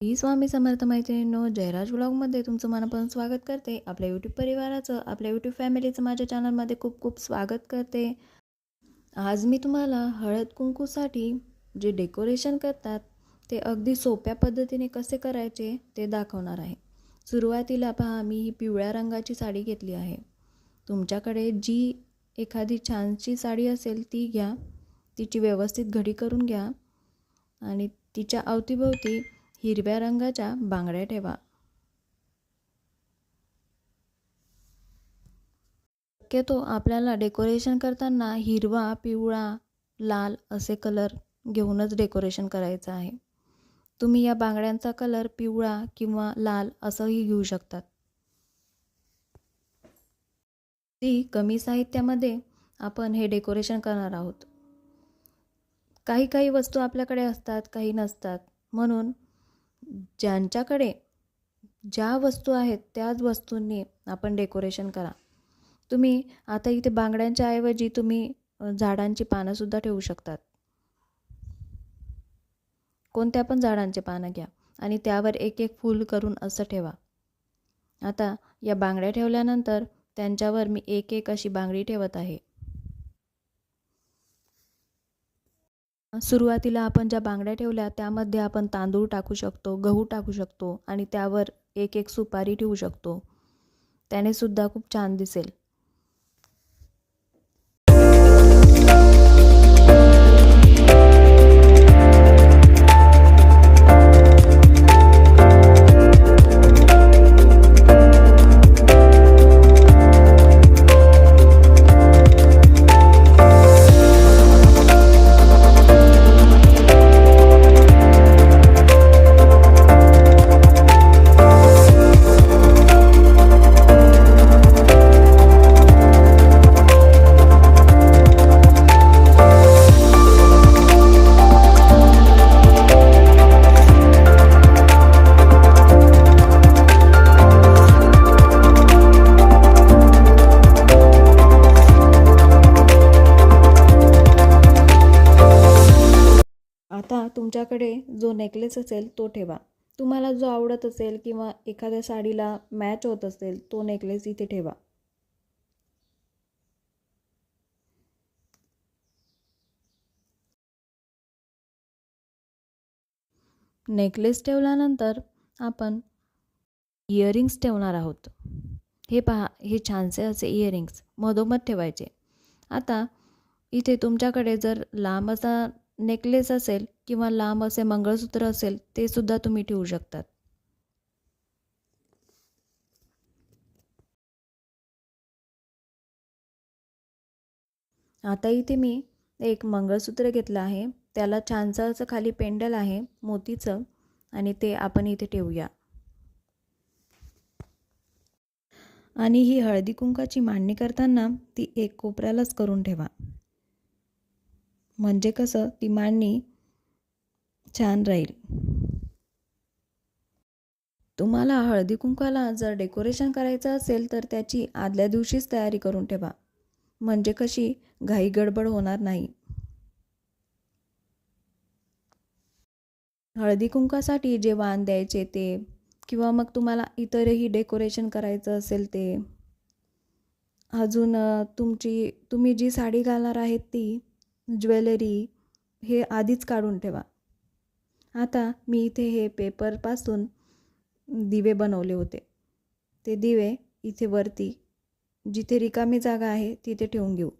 ही स्वामी समर्थ मैत्रिणींनो जयराज ब्लॉगमध्ये तुमचं मनापासून स्वागत करते. आपल्या यूट्यूब परिवाराचं आपल्या यूट्यूब फॅमिलीचं माझ्या चॅनलमध्ये खूप खूप स्वागत करते. आज मी तुम्हाला हळद कुंकूसाठी जे डेकोरेशन करतात ते अगदी सोप्या पद्धतीने कसे करायचे ते दाखवणार आहे. सुरुवातीला पहा मी ही पिवळ्या रंगाची साडी घेतली आहे. तुमच्याकडे जी एखादी छानशी साडी असेल ती घ्या. तिची व्यवस्थित घडी करून घ्या. आणि तिच्या अवतीभोवती हिरव्या रंगाच्या बांगड्या ठेवा. शक्यतो आपल्याला डेकोरेशन करताना हिरवा पिवळा लाल असे कलर घेऊनच डेकोरेशन करायचं आहे. तुम्ही या बांगड्यांचा कलर पिवळा किंवा लाल असंही घेऊ शकतात. ती कमी साहित्यामध्ये आपण हे डेकोरेशन करणार आहोत. काही काही वस्तू आपल्याकडे असतात काही नसतात. म्हणून ज्यांच्याकडे ज्या वस्तू आहेत त्याच वस्तूंनी आपण डेकोरेशन करा. तुम्ही आता इथे बांगड्यांच्या ऐवजी तुम्ही झाडांची पानंसुद्धा ठेवू शकतात. कोणत्या पण झाडांचे पानं घ्या आणि त्यावर एक एक फूल करून असं ठेवा. आता या बांगड्या ठेवल्यानंतर त्यांच्यावर मी एक एक अशी बांगडी ठेवत आहे. सुरुवातीला आपण ज्या बांगड्या ठेवल्या त्यामध्ये आपण तांदूळ टाकू शकतो गहू टाकू शकतो आणि त्यावर एक एक सुपारी ठेवू शकतो. त्याने सुद्धा खूप छान दिसेल. तुमच्याकडे जो नेकलेस असेल तो ठेवा. तुम्हाला जो आवडत असेल किंवा एखाद्या साडीला मॅच होत असेल तो नेकलेस इथे ठेवा. नेकलेस ठेवल्यानंतर आपण इयरिंग्स ठेवणार आहोत. हे पहा हे छानसे असे इयरिंग्स मधोमध ठेवायचे. आता इथे तुमच्याकडे जर लांब असा नेकलेस असेल किंवा लांब असे मंगळसूत्र असेल ते सुद्धा तुम्ही ठेवू शकतात. आता इथे मी एक मंगळसूत्र घेतलं आहे. त्याला छानसं असं खाली पेंडल आहे मोतीचं आणि ते आपण इथे ठेवूया. आणि ही हळदी कुंकाची मांडणी करताना ती एक कोपऱ्यालाच करून ठेवा. म्हणजे कसं? ती मांडणी छान राहील. तुम्हाला हळदी कुंकाला जर डेकोरेशन करायचं असेल तर त्याची आदल्या दिवशीच तयारी करून ठेवा. म्हणजे कशी? घाई गडबड होणार नाही. हळदी कुंकासाठी जे वाण द्यायचे ते किंवा मग तुम्हाला इतरही डेकोरेशन करायचं असेल ते. अजून तुमची तुम्ही जी साडी घालणार आहेत ती ज्वेलरी हे आधीच काढून ठेवा. आता मी इथे हे पेपरपासून दिवे बनवले होते. ते दिवे इथे वरती जिथे रिकामी जागा आहे तिथे ठेवून घेऊ.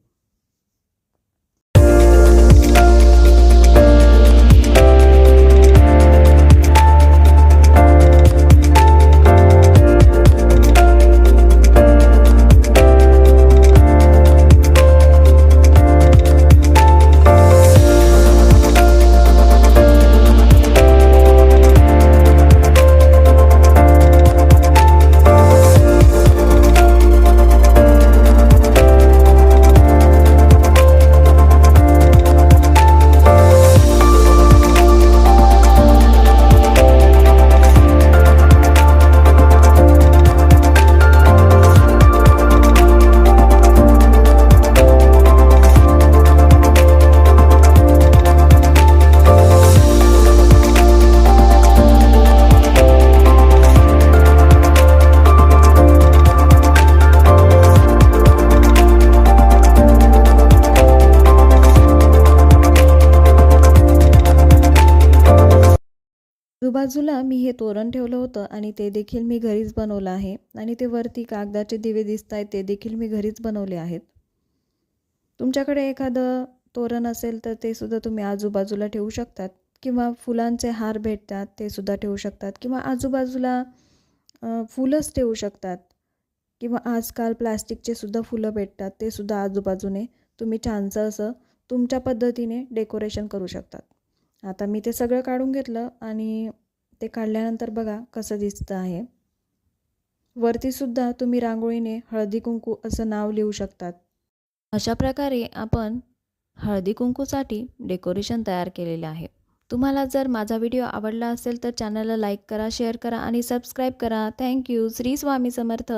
बाजूला मी हे तोरण ठेवलं होतं आणि ते देखील मी घरीच बनवलं आहे. आणि ते वरती कागदाचे दिवे दिसत आहेत ते देखील मी घरीच बनवले आहेत. तुमच्याकडे एखादं तोरण असेल तर ते सुद्धा तुम्ही आजूबाजूला ठेवू शकतात. किंवा फुलांचे हार भेटतात ते सुद्धा ठेवू शकतात. किंवा आजूबाजूला फुलंच ठेवू शकतात. किंवा आजकाल प्लास्टिकचे सुद्धा फुलं भेटतात ते सुद्धा आजूबाजूने तुम्ही छानसं असं तुमच्या पद्धतीने डेकोरेशन करू शकतात. आता मी ते सगळं काढून घेतलं आणि ते काढल्यानंतर बघा कसं दिसतं आहे. वरतीसुद्धा तुम्ही रांगोळीने हळदी कुंकू असं नाव लिहू शकतात. अशा प्रकारे आपण हळदी कुंकूसाठी डेकोरेशन तयार केलेले आहे. तुम्हाला जर माझा व्हिडिओ आवडला असेल तर चॅनलला लाईक करा शेअर करा आणि सबस्क्राईब करा. Thank you Shri Swami Samarth.